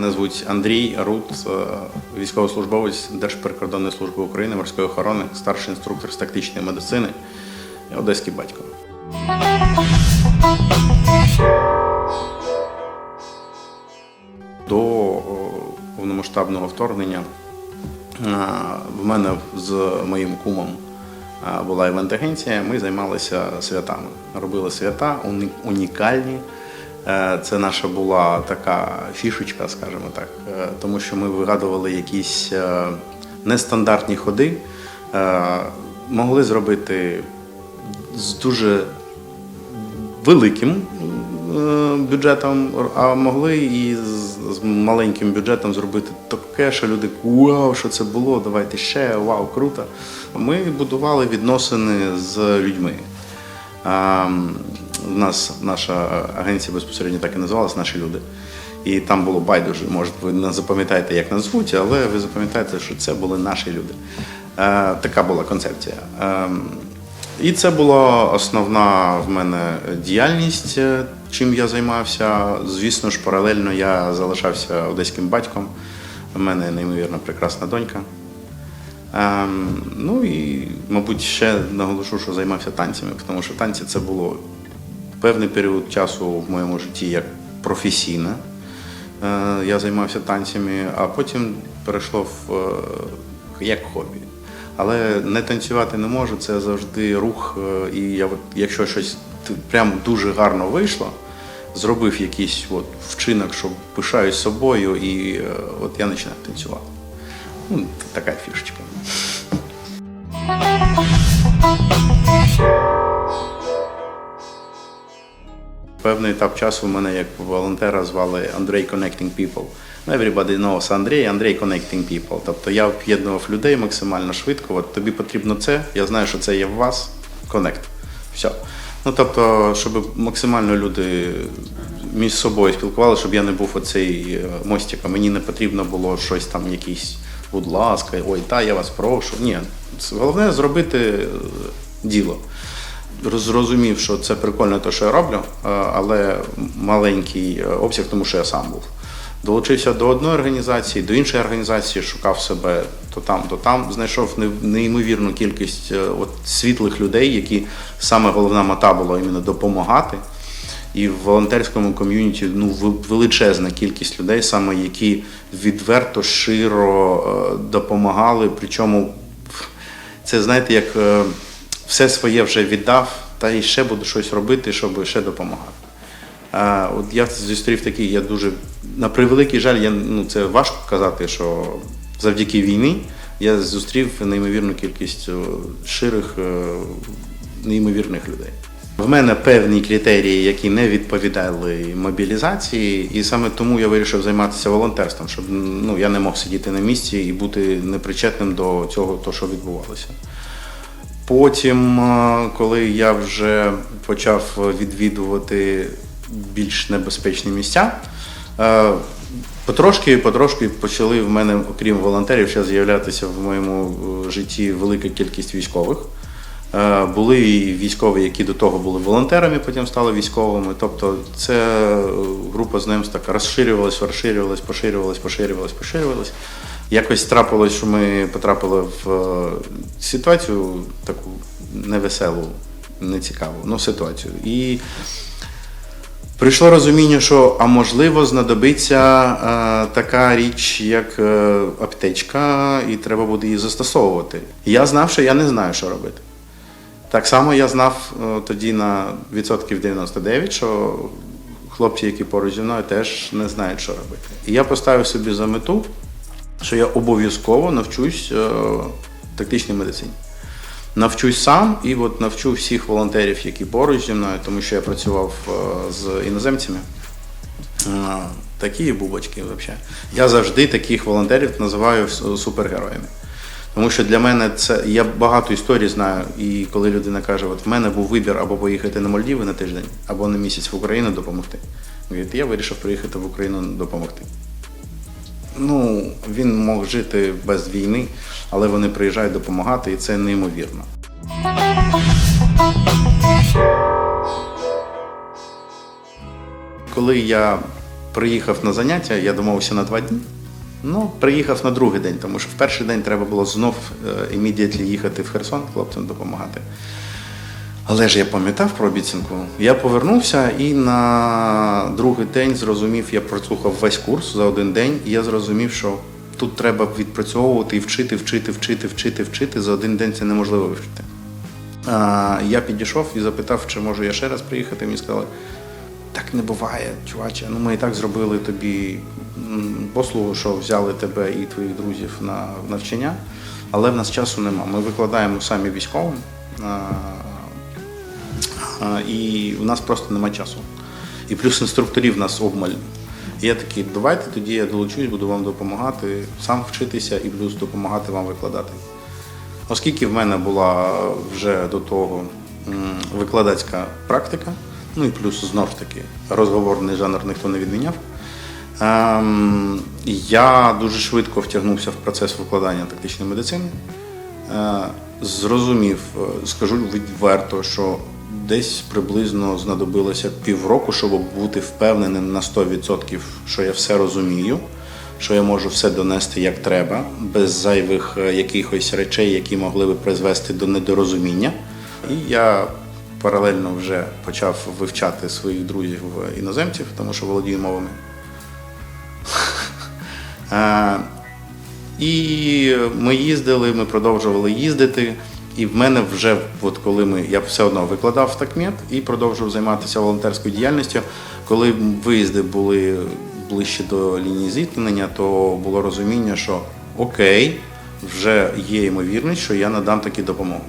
Мене звуть Андрій Рут, е, військовослужбовець Держприкордонної служби України морської охорони, старший інструктор з тактичної медицини, одеський батько. До повномасштабного вторгнення е, в мене з моїм кумом е, була івент-агенція. Ми займалися святами. Робили свята унікальні. Е, Це наша була така фішечка, скажімо так, е, тому що ми вигадували якісь е, нестандартні ходи, могли зробити з дуже великим бюджетом, а могли і з, маленьким бюджетом зробити таке, що люди вау, що це було, давайте ще, вау, круто. Ми будували відносини з людьми. У нас наша агенція безпосередньо так і називалась Наші люди. І там було байдуже. Може, ви не запам'ятаєте, як нас звуть, але ви запам'ятаєте, що це були наші люди. Е, така була концепція. Ем, і це була основна в мене діяльність, е, чим я займався. Звісно ж, паралельно я залишався одеським батьком. У мене неймовірно прекрасна донька. Ем, ну і, мабуть, ще наголошу, що займався танцями, тому що танці це було певний період часу в моєму житті як професійне. Е, я займався танцями, а потім перейшло в е, як хобі. Але не танцювати не можу, це завжди рух. е, І я, якщо щось прям дуже гарно вийшло, зробив якийсь от вчинок, що пишаюсь собою, і от я починаю танцювати. Ну, така фішечка. Певний етап часу мене як волонтера звали Андрей Connecting People. Ну, Everybody knows Андрій, Андрій Connecting People. Тобто я об'єднував людей максимально швидко. От тобі потрібно це, я знаю, що це є в вас. Connect. Все. Ну тобто, щоб максимально люди між собою спілкувалися, щоб я не був оцей е, мостик, а мені не потрібно було щось там, якісь, будь ласка, ой, та я вас прошу. Ні, головне зробити е, діло зрозумів, що це прикольно те, що я роблю, е, але маленький е, обсяг, тому що я сам був. Долучився до одної організації, до іншої організації, шукав себе то там, то там. Знайшов неймовірну кількість е, от, світлих людей, які саме головна мета була іменно допомагати. І в волонтерському ком'юніті ну, величезна кількість людей, саме які відверто, широ допомагали. Причому це знаєте, як все своє вже віддав, та і ще буду щось робити, щоб ще допомагати. А, от я зустрів такий, я дуже на превеликий жаль, я, ну, це важко казати, що завдяки війні я зустрів неймовірну кількість ширих, е, неймовірних людей. В мене певні критерії, які не відповідали мобілізації, і саме тому я вирішив займатися волонтерством, щоб ну, я не мог сидіти на місці і бути непричетним до цього, то, що відбувалося. Потім, е, коли я вже почав відвідувати більш небезпечні місця, е, потрошки потрошки почали в мене, окрім волонтерів, ще з'являтися в моєму е, житті велика кількість військових. Були і військові, які до того були волонтерами, потім стали військовими. Тобто це група знайомств така розширювалась, розширювалась, поширювалась, поширювалась, поширювалась. Якось трапилось, що ми потрапили в е, ситуацію таку невеселу, нецікаву, ну ситуацію. І прийшло розуміння, що а можливо знадобиться е, така річ, як е, аптечка, і треба буде її застосовувати. Я знав, що я не знаю, що робити. Так само я знав е, тоді на відсотків 99, що хлопці, які поруч зі мною, теж не знають, що робити. І я поставив собі за мету, що я обов'язково навчусь е, тактичній медицині. Навчусь сам і от навчу всіх волонтерів, які поруч зі мною, тому що я працював е, з іноземцями. Е, Такі бубочки взагалі. Я завжди таких волонтерів називаю супергероями. Тому що для мене це я багато історій знаю, і коли людина каже, от в мене був вибір або поїхати на Мальдіви на тиждень, або на місяць в Україну допомогти. Я вирішив приїхати в Україну допомогти. Ну, він мог жити без війни, але вони приїжджають допомагати, і це неймовірно. Коли я приїхав на заняття, я домовився на два дні. Ну, приїхав на другий день, тому що в перший день треба було знов імідіатлі їхати в Херсон хлопцям допомагати. Але ж я пам'ятав про обіцянку. Я повернувся і на другий день зрозумів, я прослухав весь курс за один день, і я зрозумів, що тут треба відпрацьовувати і вчити, вчити, вчити, вчити, вчити. За один день це неможливо вивчити. Я підійшов і запитав, чи можу я ще раз приїхати. Мені сказали, так не буває, чуваче. Ну ми і так зробили тобі послугу, що взяли тебе і твоїх друзів на навчання, але в нас часу нема. Ми викладаємо самі військовим. І у нас просто нема часу. І плюс інструкторів у нас обмаль. І я такий, давайте тоді я долучусь, буду вам допомагати, сам вчитися і плюс допомагати вам викладати. Оскільки в мене була вже до того викладацька практика, ну і плюс знов ж таки розговорний жанр ніхто не відміняв. Ем, я дуже швидко втягнувся в процес викладання тактичної медицини. Е, Зрозумів, е, скажу відверто, що десь приблизно знадобилося півроку, щоб бути впевненим на 100%, що я все розумію, що я можу все донести як треба, без зайвих е, якихось речей, які могли би призвести до недорозуміння. І я паралельно вже почав вивчати своїх друзів е, іноземців, тому що володію мовами. Е, і ми їздили, ми продовжували їздити. І в мене вже, от коли ми, я все одно викладав в такмет і продовжував займатися волонтерською діяльністю. Коли виїзди були ближче до лінії зіткнення, то було розуміння, що окей, вже є ймовірність, що я надам таку допомогу.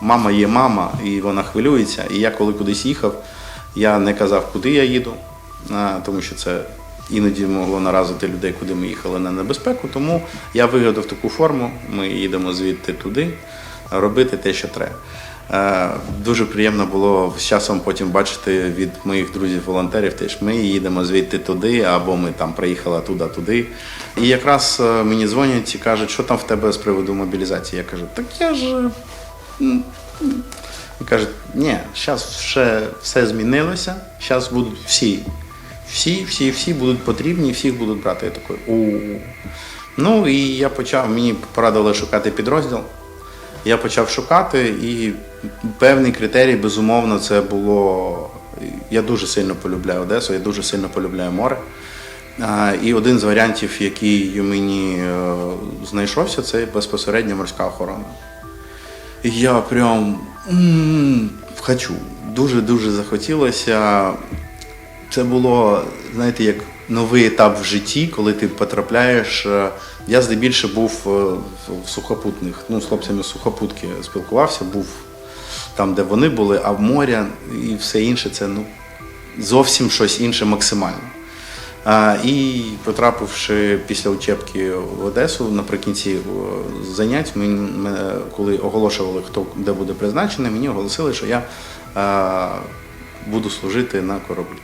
Мама є мама, і вона хвилюється. І я коли кудись їхав, я не казав, куди я їду, тому що це іноді могло наразити людей, куди ми їхали на небезпеку. Тому я вигадав таку форму. Ми їдемо звідти туди, робити те, що треба. Е, Дуже приємно було з часом потім бачити від моїх друзів-волонтерів, теж ми їдемо звідти туди, або ми там приїхали туди, туди. І якраз е, мені дзвонять і кажуть, що там в тебе з приводу мобілізації. Я кажу, так я ж кажуть, ні, зараз все, все змінилося, зараз будуть всі. Всі, всі, всі будуть потрібні, всіх будуть брати. Я такий, у. Ну і я почав, мені порадили шукати підрозділ. Я почав шукати, і певний критерій, безумовно, це було. Я дуже сильно полюбляю Одесу, я дуже сильно полюбляю море. І один з варіантів, який мені е, знайшовся, це безпосередньо морська охорона. І я прям м, хочу. Дуже-дуже захотілося. Це було, знаєте, як новий етап в житті, коли ти потрапляєш. е, Я здебільшого був е, в- сухопутних, ну, з хлопцями сухопутки спілкувався, був там, де вони були, а в моря і все інше це ну, зовсім щось інше максимально. А, і потрапивши після учебки в Одесу наприкінці занять, мені, коли оголошували, хто де буде призначений, мені оголосили, що я а, буду служити на кораблі.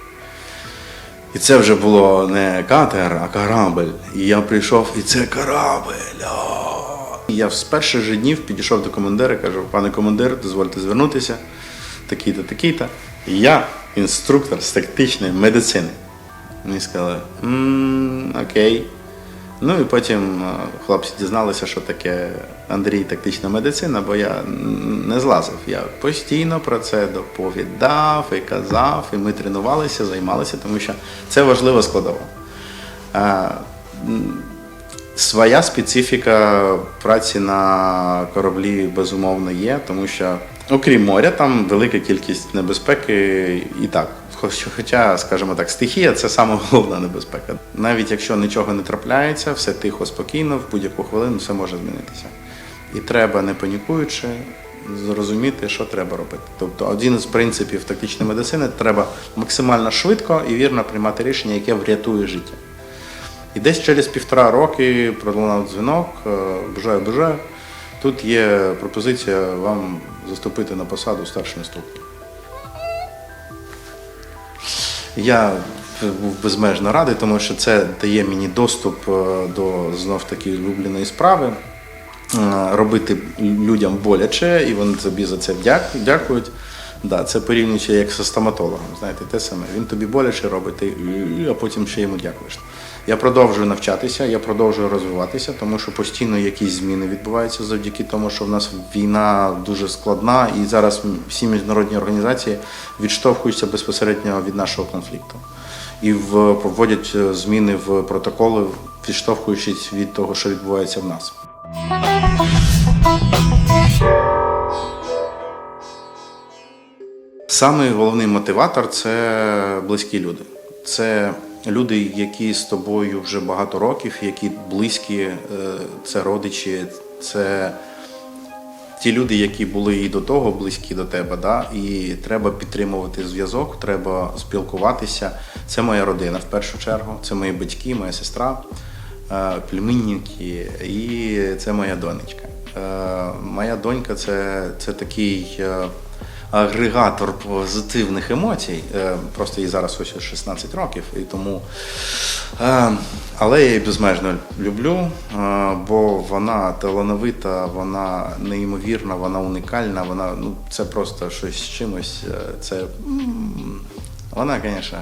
І це вже було не катер, а корабль. І я прийшов, і це корабль. а. І Я з перших же днів підійшов до командира кажу, пане командир, дозвольте звернутися, такий-то, такий-то. Я інструктор з тактичної медицини. Мені сказали, «М, окей. Ну і потім хлопці дізналися, що таке Андрій тактична медицина, бо я не злазив. Я постійно про це доповідав і казав, і ми тренувалися, займалися, тому що це важлива складова. Е, Своя специфіка праці на кораблі безумовно є, тому що, окрім моря, там велика кількість небезпеки і так. Хоча, скажімо так, стихія це саме головна небезпека. Навіть якщо нічого не трапляється, все тихо, спокійно, в будь-яку хвилину все може змінитися. І треба, не панікуючи, зрозуміти, що треба робити. Тобто, один з принципів тактичної медицини треба максимально швидко і вірно приймати рішення, яке врятує життя. І десь через півтора роки пролунав дзвінок, е, бажаю, бажаю. Тут є пропозиція вам заступити на посаду старший інструктор. Я був безмежно радий, тому що це дає мені доступ е, до знов таки улюбленої справи. Е, Робити людям боляче, і вони тобі за це дякують. Да, це порівнюючи як зі стоматологом. Знаєте, те саме. Він тобі боляче робить, а потім ще йому дякуєш. Я продовжую навчатися, я продовжую розвиватися, тому що постійно якісь зміни відбуваються завдяки тому, що в нас війна дуже складна, і зараз всі міжнародні організації відштовхуються безпосередньо від нашого конфлікту і вводять е, зміни в протоколи, відштовхуючись від того, що відбувається в нас. Самий головний мотиватор це близькі люди. Це люди, які з тобою вже багато років, які близькі, е, це родичі, це ті люди, які були і до того близькі до тебе, да? і треба підтримувати зв'язок, треба спілкуватися. Це моя родина в першу чергу, це мої батьки, моя сестра, племінники, і це моя донечка. Моя донька це, це такий е, агрегатор позитивних емоцій. Е, Просто їй зараз ось 16 років, і тому. Е, Але я її безмежно люблю, бо вона талановита, вона неймовірна, вона унікальна, вона ну, це просто щось з чимось. Це вона, звісно,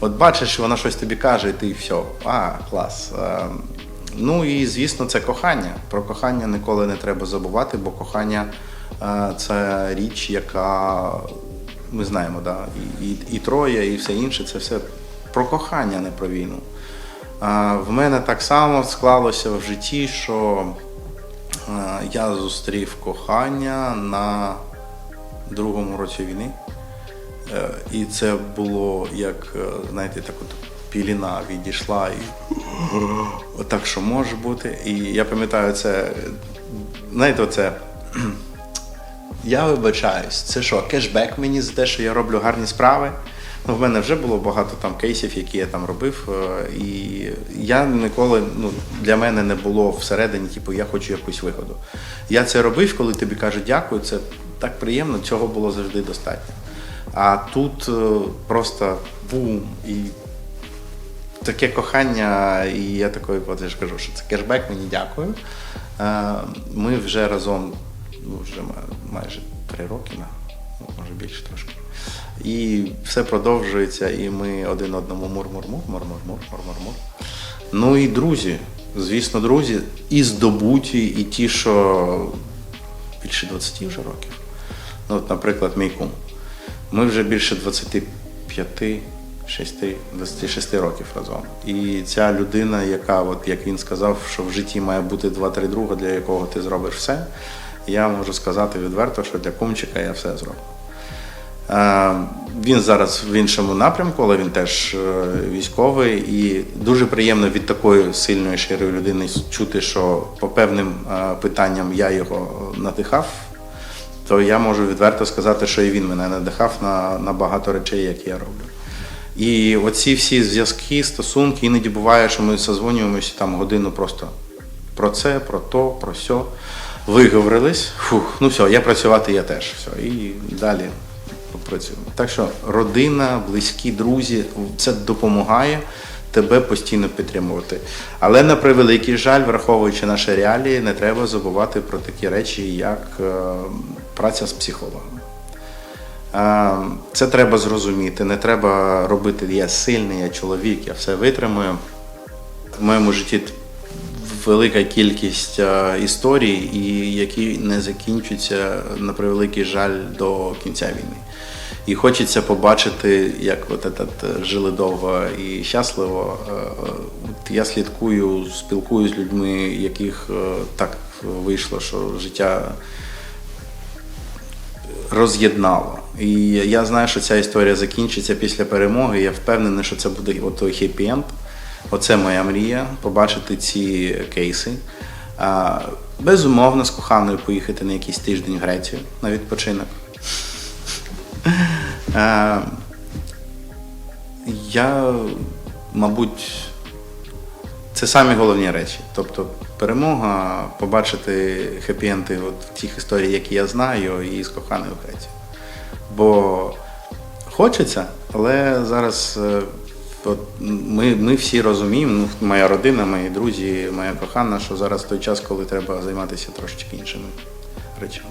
от бачиш, вона щось тобі каже, і ти все, а, клас. Е, Ну і звісно, це кохання. Про кохання ніколи не треба забувати, бо кохання е, це річ, яка ми знаємо, да? і, і, і троє, і все інше це все про кохання, не про війну. В мене так само склалося в житті, що е, я зустрів кохання на другому році війни. Е, І це було як, е, знаєте, так от піліна відійшла і отак, що може бути. І я пам'ятаю, це, знаєте, оце. Я вибачаюсь, це що, кешбек мені за те, що я роблю гарні справи. Ну, в мене вже було багато там кейсів, які я там робив. е, І я ніколи, ну, для мене не було всередині, типу, я хочу якусь вигоду. Я це робив, коли тобі кажуть дякую, це так приємно, цього було завжди достатньо. А тут е, просто бум і таке кохання, і я такий, от я ж кажу, що це кешбек, мені дякую. Е, Ми вже разом, ну, вже майже три роки, ну, може більше трошки. І все продовжується, і ми один одному мур-мур-мур, мур-мур-мур, мур-мур-мур. Ну і друзі, звісно, друзі, і здобуті, і ті, що більше 20 вже років. Ну, от, наприклад, мій кум. Ми вже більше 25, 6, 26 років разом. І ця людина, яка, от, як він сказав, що в житті має бути 2-3 друга, для якого ти зробиш все, я можу сказати відверто, що для кумчика я все зроблю. Е, Він зараз в іншому напрямку, але він теж е, військовий, і дуже приємно від такої сильної щирої людини чути, що по певним е, питанням я його надихав. То я можу відверто сказати, що і він мене надихав на, на багато речей, які я роблю. І оці всі зв'язки, стосунки, іноді буває, що ми созвонюємося там годину просто про це, про то, про сьо. Виговорились, фух, ну все, я працювати я теж. Все, і далі працюємо. Так що родина, близькі, друзі, це допомагає тебе постійно підтримувати. Але на превеликий жаль, враховуючи наші реалії, не треба забувати про такі речі, як е, праця з психологом. Е, Це треба зрозуміти. Не треба робити я сильний, я чоловік, я все витримую. В моєму житті велика кількість е, історій, і які не закінчуються на превеликий жаль до кінця війни. І хочеться побачити, як от этот, е, жили довго і щасливо. От я слідкую, спілкуюсь з людьми, яких так вийшло, що життя роз'єднало. І я знаю, що ця історія закінчиться після перемоги. Я впевнений, що це буде от той хеппі-енд. Оце моя мрія побачити ці кейси. Безумовно, з коханою поїхати на якийсь тиждень в Грецію на відпочинок. Я, мабуть, це самі головні речі. Тобто перемога, побачити хепі-енди от тих історій, які я знаю, і з коханою Кеті. Бо хочеться, але зараз е, от ми ми всі розуміємо, ну, моя родина, мої друзі, моя кохана, що зараз той час, коли треба займатися трошечки іншими речами.